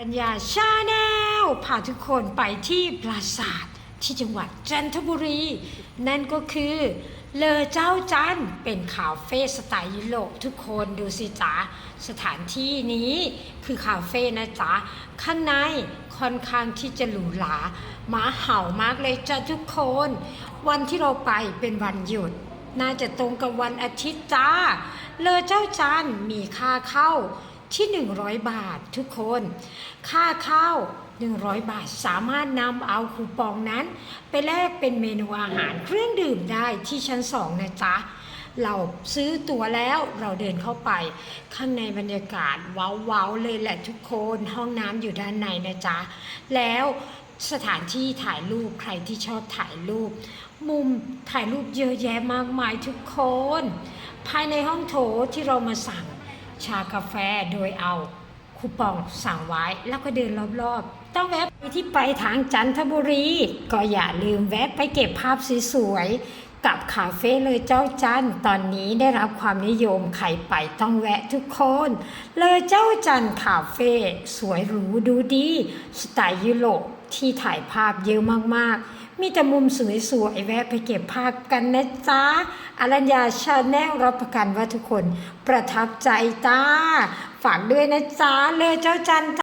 ปัญญาชาแนลพาทุกคนไปที่ปราสาทที่จังหวัดจันทบุรี นั่นก็คือเลอเจ้าจันเป็นคาเฟ่สไตล์ยุโรปทุกคนดูสิจ๊ะสถานที่นี้คือคาเฟ่นะจ๊ะข้างในค่อนข้างที่จะหรูหราหมาเห่ามากเลยจ้ะทุกคน วันที่เราไปเป็นวันหยุด น่าจะตรงกับวันอาทิตย์จ้าเลอเจ้าจันมีค่าเข้า ที่ 100 บาททุกคน ค่าข้าว 100 บาทสามารถนำเอาคูปองนั้น ไปแลกเป็นเมนูอาหารเครื่องดื่มได้ที่ชั้น 2 นะจ๊ะเราซื้อตั๋วแล้วเราเดินเข้าไป ข้างในบรรยากาศว้าวๆเลยแหละทุกคนห้องน้ำอยู่ด้านในนะจ๊ะ แล้วสถานที่ถ่ายรูปใครที่ชอบถ่ายรูป มุมถ่ายรูปเยอะแยะมากมายทุกคน ภายในห้องโถที่เรามาสั่ง ชากาแฟโดยเอาคูปองสั่งไว้ แล้วก็เดินรอบๆ ต้องแวะไปที่ไปทางจันทบุรี ก็อย่าลืมแวะไปเก็บภาพสวยๆ กับคาเฟ่เลยเจ้าจัน ตอนนี้ได้รับความนิยมใครไปต้องแวะทุกคน เลยเจ้าจันคาเฟ่สวยหรูดูดี สไตล์ยุโรปที่ถ่ายภาพเยอะมากๆ มีแต่มุมสวยๆแวะไปเก็บภาพกันนะจ๊ะอรัญญาชาแนลรับประกันว่าทุกคนประทับใจจ้า ฝากด้วยนะจ๊ะเลยเจ้าจัน